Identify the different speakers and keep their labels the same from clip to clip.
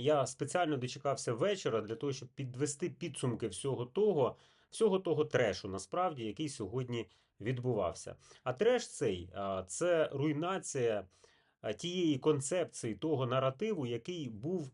Speaker 1: я спеціально дочекався вечора для того, щоб підвести підсумки всього того, всього того трешу, насправді, який сьогодні відбувався. А треш цей це руйнація тієї концепції, того наративу, який був.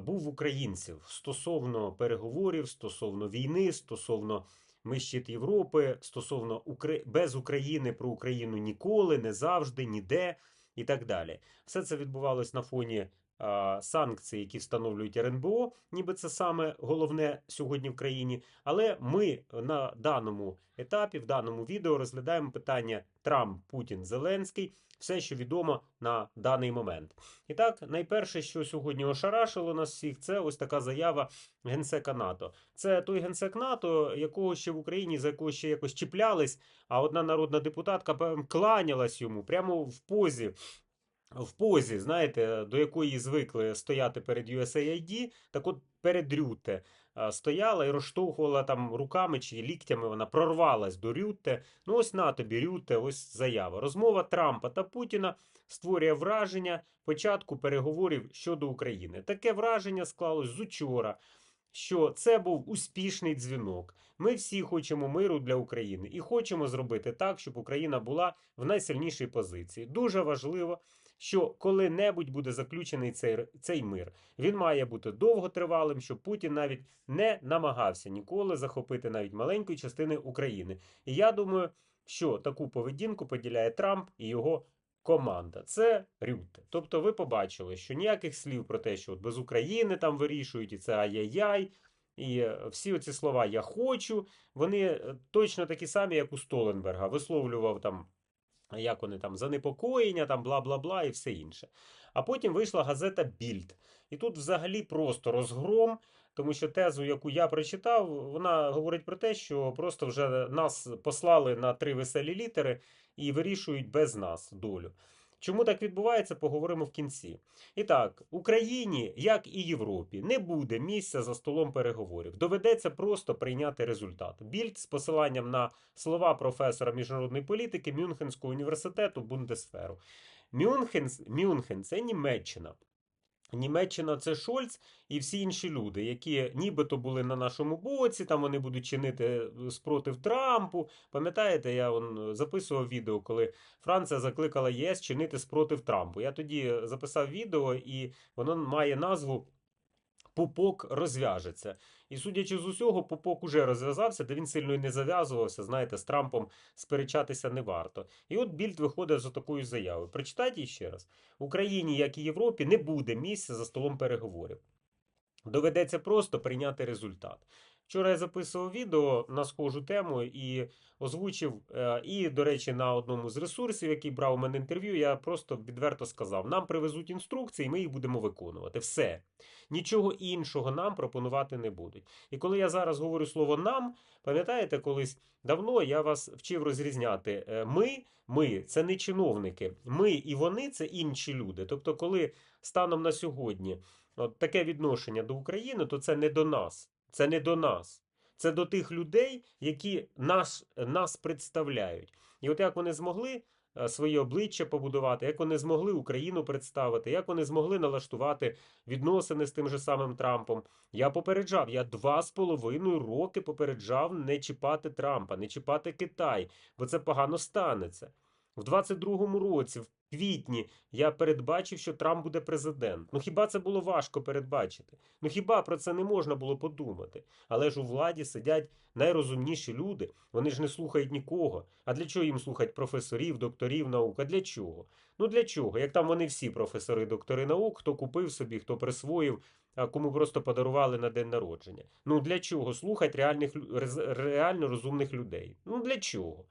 Speaker 1: Був українців стосовно переговорів, стосовно війни, стосовно ми щит Європи, стосовно Укра... без України про Україну ніколи, не завжди, ніде і так далі. Все це відбувалось на фоні а, санкцій, які встановлюють РНБО, ніби це саме головне сьогодні в країні. Але ми на даному етапі, в даному відео, розглядаємо питання Трамп, Путін, Зеленський, все, що відомо на даний момент. І так, найперше, що сьогодні ошарашило нас всіх, це ось така заява генсека НАТО. Це той генсек НАТО, якого ще в Україні за якого ще якось чіплялись, а одна народна депутатка кланялась йому прямо в позі. В позі, знаєте, до якої звикли стояти перед USAID, так от перед Рютте а, стояла і розштовхувала там руками чи ліктями, вона прорвалась до Рютте. Ну ось на тобі Рютте, ось заява. Розмова Трампа та Путіна створює враження початку переговорів щодо України. Таке враження склалось з учора, що це був успішний дзвінок. Ми всі хочемо миру для України і хочемо зробити так, щоб Україна була в найсильнішій позиції. Дуже важливо, що коли-небудь буде заключений цей, цей мир. Він має бути довготривалим, щоб Путін навіть не намагався ніколи захопити навіть маленької частини України. І я думаю, що таку поведінку поділяє Трамп і його команда. Це Рютте. Тобто, ви побачили, що ніяких слів про те, що от без України там вирішують, і це ай-яй-яй. І е, всі оці слова я хочу, вони е, точно такі самі, як у Столенберга, висловлював там, як вони там, занепокоєння, там бла бла бла і все інше. А потім вийшла газета Більд. І тут взагалі просто розгром, тому що тезу, яку я прочитав, вона говорить про те, що просто вже нас послали на три веселі літери і вирішують без нас долю. Чому так відбувається, поговоримо в кінці. І так, Україні, як і Європі, не буде місця за столом переговорів. Доведеться просто прийняти результат. Більд з посиланням на слова професора міжнародної політики Мюнхенського університету Бундесферу. Мюнхен, Мюнхен це Німеччина. Німеччина це Шольц і всі інші люди, які нібито були на нашому боці, там вони будуть чинити е, спротив Трампу. Пам'ятаєте, я он записував відео, коли Франція закликала ЄС чинити спротив Трампу. Я тоді записав відео, і воно має назву Пупок розв'яжеться. І судячи з усього, Пупок уже розв'язався, де він сильно і не зав'язувався. Знаєте, з Трампом сперечатися не варто. І от Більд виходить за такою заявою. Прочитайте її ще раз: в Україні, як і Європі, не буде місця за столом переговорів. Доведеться просто прийняти результат. Вчора я записував відео на схожу тему і озвучив. е, І, до речі, на одному з ресурсів, який брав у мене інтерв'ю, я просто відверто сказав: нам привезуть інструкції, ми їх будемо виконувати. Все. Нічого іншого нам пропонувати не будуть. І коли я зараз говорю слово нам, пам'ятаєте, колись давно я вас вчив розрізняти. е, Ми, ми це не чиновники. Ми і вони це інші люди. Тобто, коли станом на сьогодні от таке відношення до України, то це не до нас. Це не до нас. Це до тих людей, які нас, нас представляють. І от як вони змогли е, своє обличчя побудувати, як вони змогли Україну представити, як вони змогли налаштувати відносини з тим же самим Трампом. Я попереджав, я два з половиною роки попереджав не чіпати Трампа, не чіпати Китай, бо це погано станеться. В 22-му році, в квітні, я передбачив, що Трамп буде президент. Ну хіба це було важко передбачити? Ну хіба про це не можна було подумати? Але ж у владі сидять найрозумніші люди. Вони ж не слухають нікого. А для чого їм слухати професорів, докторів наук? А для чого? Ну для чого? Як там вони всі професори, доктори наук, хто купив собі, хто присвоїв, а кому просто подарували на день народження. Ну для чого? Слухати реальних реально розумних людей. Ну для чого?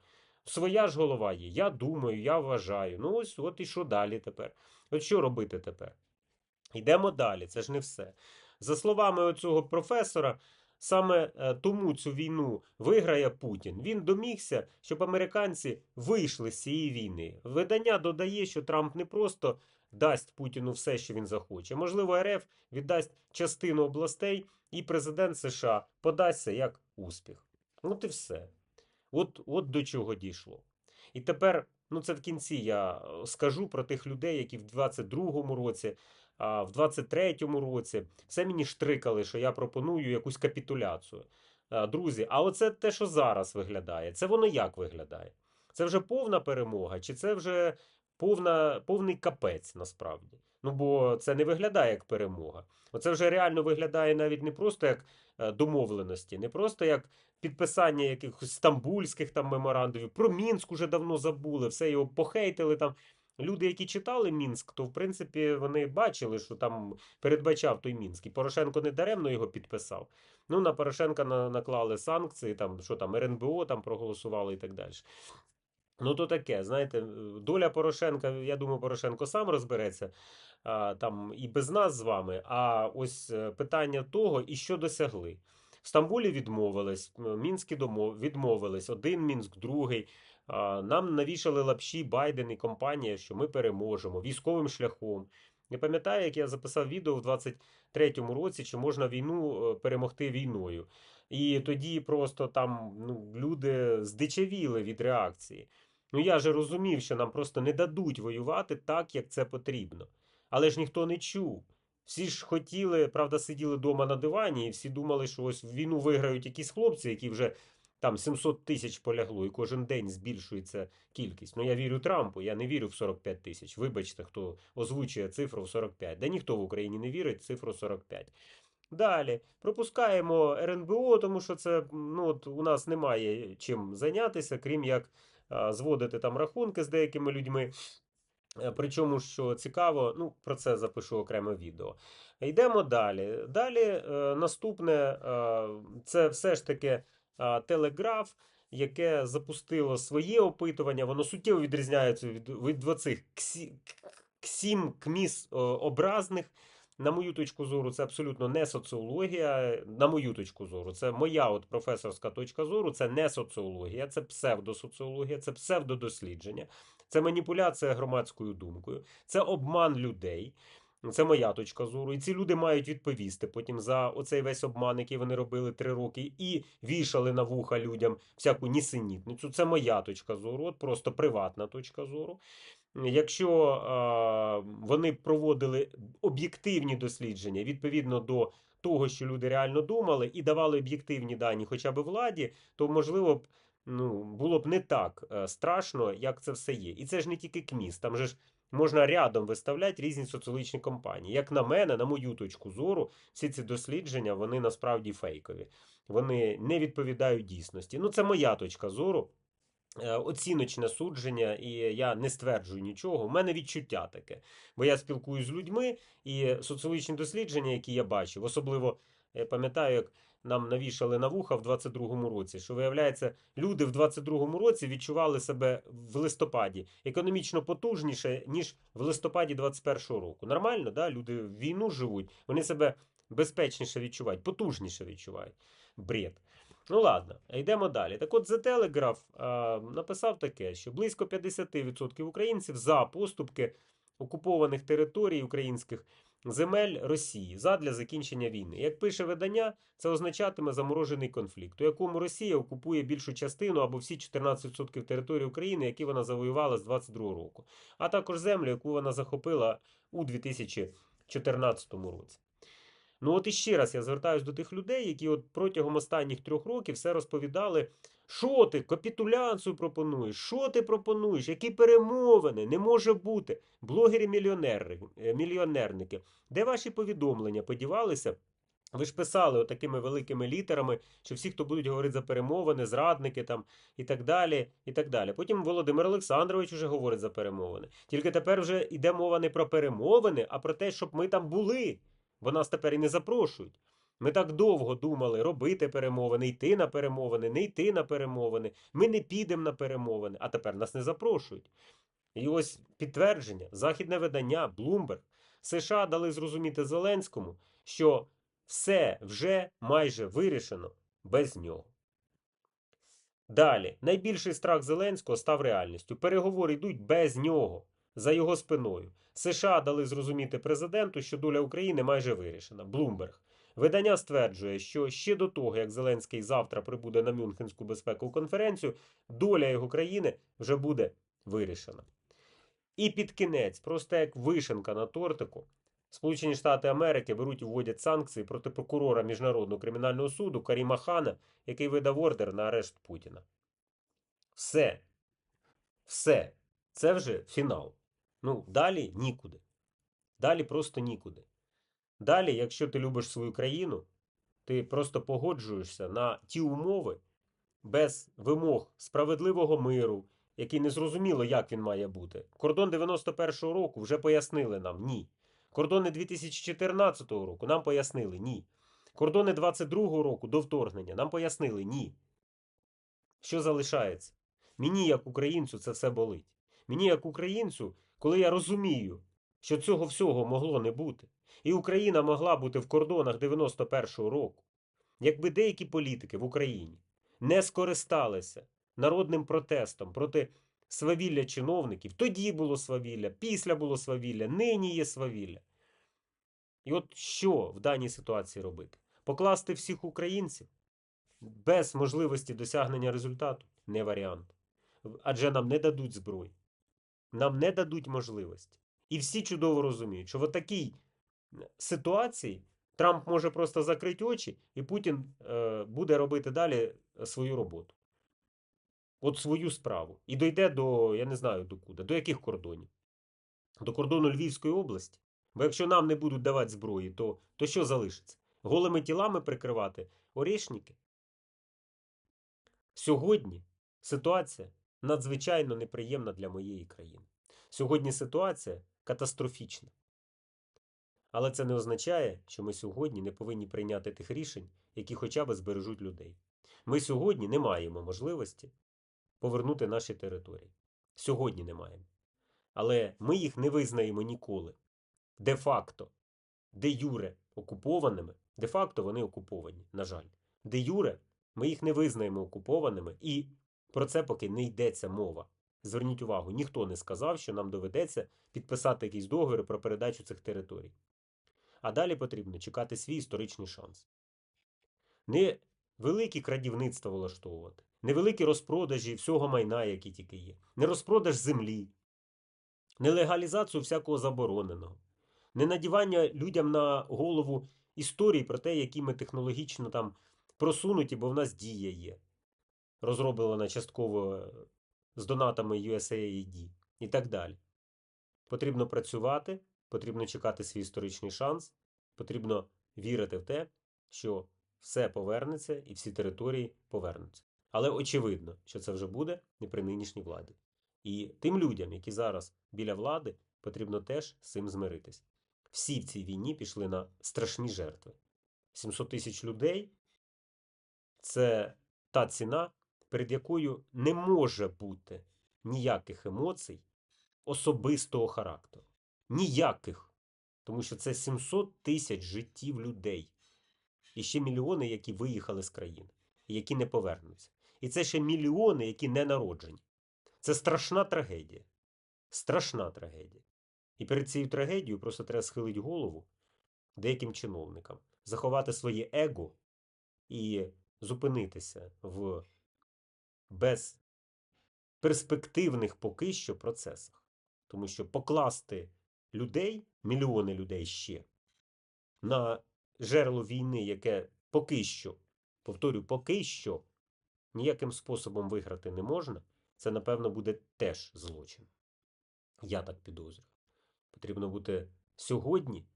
Speaker 1: Своя ж голова є. Я думаю, я вважаю. Ну ось от і що далі тепер? От що робити тепер? Йдемо далі, це ж не все. За словами оцього професора, саме е, тому цю війну виграє Путін. Він домігся, щоб американці вийшли з цієї війни. Видання додає, що Трамп не просто дасть Путіну все, що він захоче. Можливо, РФ віддасть частину областей, і президент США подасться як успіх. От і все. От, от до чого дійшло. І тепер, ну це в кінці я е, скажу про тих людей, які в 22-му році а, в 23-му році. Все мені штрикали, що я пропоную якусь капітуляцію. Друзі, а оце те, що зараз виглядає, це воно як виглядає? Це вже повна перемога, чи це вже повна, повний капець насправді? Ну, бо це не виглядає як перемога. Оце вже реально виглядає навіть не просто як е, домовленості, не просто як підписання якихось стамбульських там меморандумів. Про Мінськ уже давно забули, все його похейтили там. Люди, які читали Мінськ, то в принципі вони бачили, що там передбачав той Мінськ. І Порошенко не даремно його підписав. Ну, на Порошенка на- наклали санкції, там, що там РНБО там проголосували і так далі. Ну, то таке, знаєте, доля Порошенка, я думаю, Порошенко сам розбереться а, там і без нас з вами. А ось е, питання того, і що досягли. В Стамбулі відмовились, Мінські домов відмовились, один Мінськ, другий. Нам навішали лапші Байден і компанія, що ми переможемо військовим шляхом. Я пам'ятаю, як я записав відео в 23-му році, чи можна війну е, перемогти війною. І тоді просто там ну, люди здичавіли від реакції. Ну я же розумів, що нам просто не дадуть воювати так, як це потрібно. Але ж ніхто не чув. Всі ж хотіли, правда, сиділи вдома на дивані, і всі думали, що ось війну виграють якісь хлопці, які вже там 700 тисяч полягло, і кожен день збільшується кількість. Ну я вірю Трампу, я не вірю в 45 тисяч. Вибачте, хто озвучує цифру в 45. Да ніхто в Україні не вірить в цифру 45. Далі пропускаємо РНБО, тому що це ну, от у нас немає чим зайнятися, крім як зводити там рахунки з деякими людьми. Е, Причому, що цікаво, ну про це запишу окреме відео. Йдемо далі. Далі е, наступне е, це все ж таки телеграф, яке запустило своє опитування. Воно суттєво відрізняється від, від оцих ксім кміс образних. На мою точку зору, це абсолютно не соціологія. На мою точку зору, це моя от професорська точка зору. Це не соціологія, це псевдосоціологія, це псевдодослідження, це маніпуляція громадською думкою, це обман людей. Це моя точка зору. І ці люди мають відповісти потім за оцей весь обман, який вони робили три роки, і вішали на вуха людям всяку нісенітницю. Це моя точка зору, от просто приватна точка зору. Якщо а, вони проводили об'єктивні дослідження відповідно до того, що люди реально думали, і давали об'єктивні дані хоча б владі, то можливо б ну, було б не так е, страшно, як це все є. І це ж не тільки КМІС, там же ж можна рядом виставляти різні соціологічні компанії. Як на мене, на мою точку зору, всі ці дослідження вони насправді фейкові. Вони не відповідають дійсності. Ну, це моя точка зору. Е, Оціночне судження, і я не стверджую нічого. У мене відчуття таке. Бо я спілкуюся з людьми, і соціологічні дослідження, які я бачив, особливо я пам'ятаю, як нам навішали на вуха в 22-му році, що виявляється, люди в 22-му році відчували себе в листопаді економічно потужніше, ніж в листопаді 21-го року. Нормально, да? люди в війну живуть, вони себе безпечніше відчувають, потужніше відчувають. Бред. Ну ладно, йдемо далі. Так от The Telegraph а, написав таке, що близько 50% українців за поступки окупованих територій українських земель Росії задля закінчення війни. Як пише видання, це означатиме заморожений конфлікт, у якому Росія окупує більшу частину або всі 14% території України, які вона завоювала з 22 року, а також землю, яку вона захопила у 2014 році. Ну от іще раз я звертаюся до тих людей, які от протягом останніх трьох років все розповідали, що ти капітуляцію пропонуєш, що ти пропонуєш, які перемовини, не може бути. Блогери-мільйонери, е, мільйонерники, де ваші повідомлення подівалися? Ви ж писали отакими великими літерами, що всі, хто будуть говорити за перемовини, зрадники там і так далі. і так далі. Потім Володимир Олександрович вже говорить за перемовини. Тільки тепер вже йде мова не про перемовини, а про те, щоб ми там були. Бо нас тепер і не запрошують. Ми так довго думали робити перемовини, йти на перемовини, не йти на перемовини. Ми не підемо на перемовини, а тепер нас не запрошують. І ось підтвердження, західне видання, Bloomberg, США дали зрозуміти Зеленському, що все вже майже вирішено без нього. Далі, найбільший страх Зеленського став реальністю. Переговори йдуть без нього, за його спиною. США дали зрозуміти президенту, що доля України майже вирішена. Блумберг. Видання стверджує, що ще до того, як Зеленський завтра прибуде на Мюнхенську безпекову конференцію, доля його країни вже буде вирішена. І під кінець, просто як вишенка на тортику, Сполучені Штати Америки беруть і вводять санкції проти прокурора Міжнародного кримінального суду Каріма Хана, який видав ордер на арешт Путіна. Все. Все. Це вже фінал. Ну, далі нікуди. Далі просто нікуди. Далі, якщо ти любиш свою країну, ти просто погоджуєшся на ті умови без вимог справедливого миру, який не зрозуміло, як він має бути. Кордон 91-го року вже пояснили нам ні. Кордони 2014 року нам пояснили ні. Кордони 22-го року до вторгнення нам пояснили ні. Що залишається? Мені, як українцю, це все болить. Мені, як українцю, коли я розумію, що цього всього могло не бути, і Україна могла бути в кордонах 91-го року, якби деякі політики в Україні не скористалися народним протестом проти свавілля чиновників, тоді було свавілля, після було свавілля, нині є свавілля. І от що в даній ситуації робити? Покласти всіх українців без можливості досягнення результату не варіант. Адже нам не дадуть зброї, нам не дадуть можливості. І всі чудово розуміють, що в такій ситуації Трамп може просто закрити очі, і Путін е, буде робити далі свою роботу. От свою справу. І дойде до, я не знаю до куди, до яких кордонів? До кордону Львівської області. Бо якщо нам не будуть давати зброї, то, то що залишиться? Голими тілами прикривати орішники? Сьогодні ситуація надзвичайно неприємна для моєї країни. Сьогодні ситуація катастрофічна. Але це не означає, що ми сьогодні не повинні прийняти тих рішень, які хоча б збережуть людей. Ми сьогодні не маємо можливості повернути наші території. Сьогодні не маємо. Але ми їх не визнаємо ніколи. Де-факто, де юре окупованими, де-факто вони окуповані, на жаль. Де юре ми їх не визнаємо окупованими, і про це поки не йдеться мова. Зверніть увагу, ніхто не сказав, що нам доведеться підписати якісь договори про передачу цих територій. А далі потрібно чекати свій історичний шанс. Не великі крадівництва влаштовувати, не великі розпродажі всього майна, які тільки є, не розпродаж землі, не легалізацію всякого забороненого, не надівання людям на голову історії про те, які ми технологічно там просунуті, бо в нас дія є. Розроблена частково з донатами USAID і так далі. Потрібно працювати, потрібно чекати свій історичний шанс, потрібно вірити в те, що все повернеться і всі території повернуться. Але очевидно, що це вже буде не при нинішній владі. І тим людям, які зараз біля влади, потрібно теж з цим змиритись. Всі в цій війні пішли на страшні жертви. 700 тисяч людей це та ціна, перед якою не може бути ніяких емоцій особистого характеру. Ніяких. Тому що це 700 тисяч життів людей. І ще мільйони, які виїхали з країни, які не повернуться. І це ще мільйони, які не народжені. Це страшна трагедія. Страшна трагедія. І перед цією трагедією просто треба схилити голову деяким чиновникам, заховати своє его і зупинитися в безперспективних поки що процесах. Тому що покласти людей, мільйони людей ще, на жерло війни, яке поки що, повторю, поки що ніяким способом виграти не можна, це, напевно, буде теж злочин. Я так підозрюю. Потрібно бути сьогодні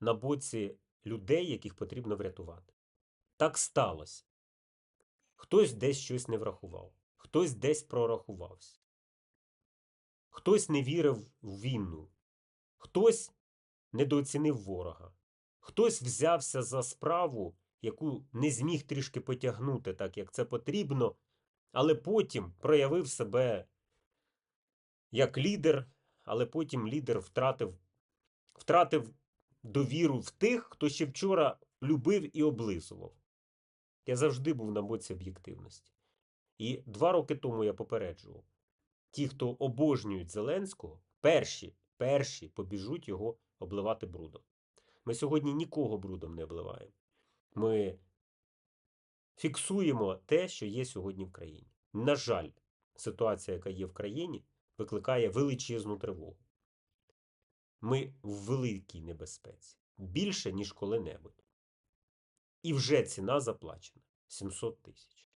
Speaker 1: на боці людей, яких потрібно врятувати. Так сталося. Хтось десь щось не врахував, хтось десь прорахувався. Хтось не вірив в війну, хтось недооцінив ворога, хтось взявся за справу, яку не зміг трішки потягнути, так як це потрібно, але потім проявив себе як лідер, але потім лідер втратив, втратив довіру в тих, хто ще вчора любив і облизував. Я завжди був на боці об'єктивності. І два роки тому я попереджував: ті, хто обожнюють Зеленського, перші, перші побіжуть його обливати брудом. Ми сьогодні нікого брудом не обливаємо. Ми фіксуємо те, що є сьогодні в країні. На жаль, ситуація, яка є в країні, викликає величезну тривогу. Ми в великій небезпеці. Більше, ніж коли-небудь. І вже ціна заплачена 700 тисяч.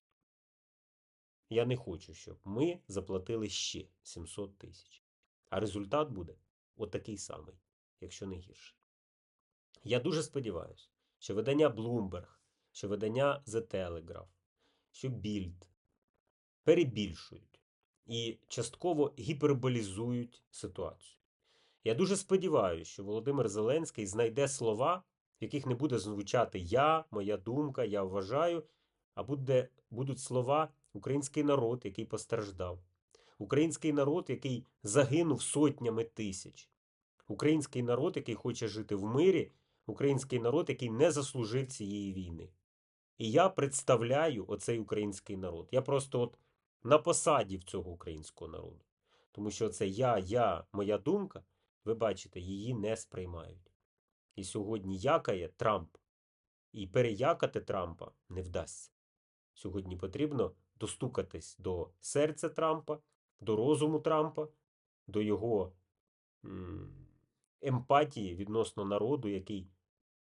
Speaker 1: Я не хочу, щоб ми заплатили ще 700 тисяч. А результат буде отакий самий, якщо не гірший. Я дуже сподіваюся, що видання Bloomberg, що видання The Telegraph, що Bild перебільшують і частково гіперболізують ситуацію. Я дуже сподіваюся, що Володимир Зеленський знайде слова, в яких не буде звучати я, моя думка, я вважаю, а буде, будуть слова український народ, який постраждав, український народ, який загинув сотнями тисяч, український народ, який хоче жити в мирі, український народ, який не заслужив цієї війни. І я представляю оцей український народ. Я просто от на посаді в цього українського народу. Тому що це я, я, моя думка, ви бачите, її не сприймають. І сьогодні якає Трамп, і переякати Трампа не вдасться. Сьогодні потрібно достукатись до серця Трампа, до розуму Трампа, до його емпатії відносно народу, який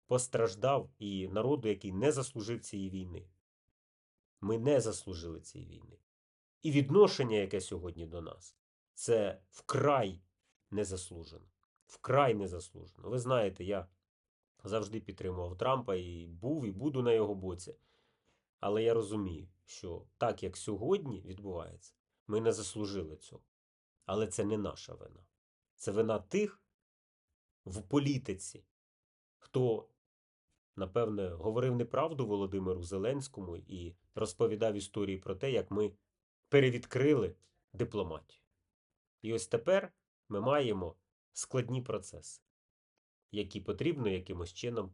Speaker 1: постраждав, і народу, який не заслужив цієї війни. Ми не заслужили цієї війни. І відношення, яке сьогодні до нас, це вкрай незаслужено. Вкрай незаслужено. Ви знаєте, я завжди підтримував Трампа і був, і буду на його боці. Але я розумію, що так, як сьогодні відбувається, ми не заслужили цього. Але це не наша вина. Це вина тих в політиці, хто, напевне, говорив неправду Володимиру Зеленському і розповідав історії про те, як ми перевідкрили дипломатію. І ось тепер ми маємо складні процеси, які потрібно якимось чином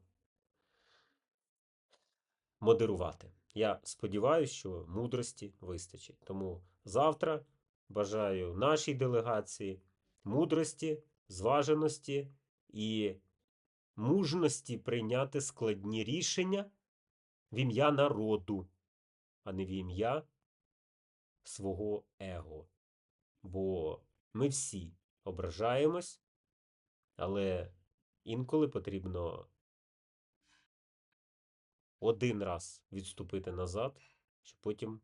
Speaker 1: модерувати. Я сподіваюся, що мудрості вистачить. Тому завтра бажаю нашій делегації мудрості, зваженості і мужності прийняти складні рішення в ім'я народу, а не в ім'я свого его. Бо ми всі ображаємось, але інколи потрібно один раз відступити назад, щоб потім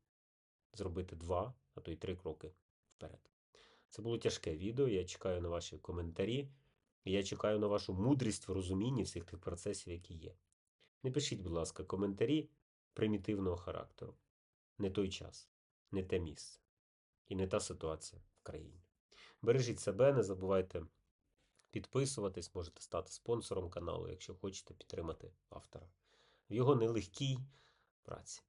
Speaker 1: зробити два, а то й три кроки вперед. Це було тяжке відео. Я чекаю на ваші коментарі. І я чекаю на вашу мудрість в розумінні всіх тих процесів, які є. Не пишіть, будь ласка, коментарі примітивного характеру. Не той час, не те місце і не та ситуація в країні. Бережіть себе, не забувайте підписуватись, можете стати спонсором каналу, якщо хочете підтримати автора в його нелегкій праці.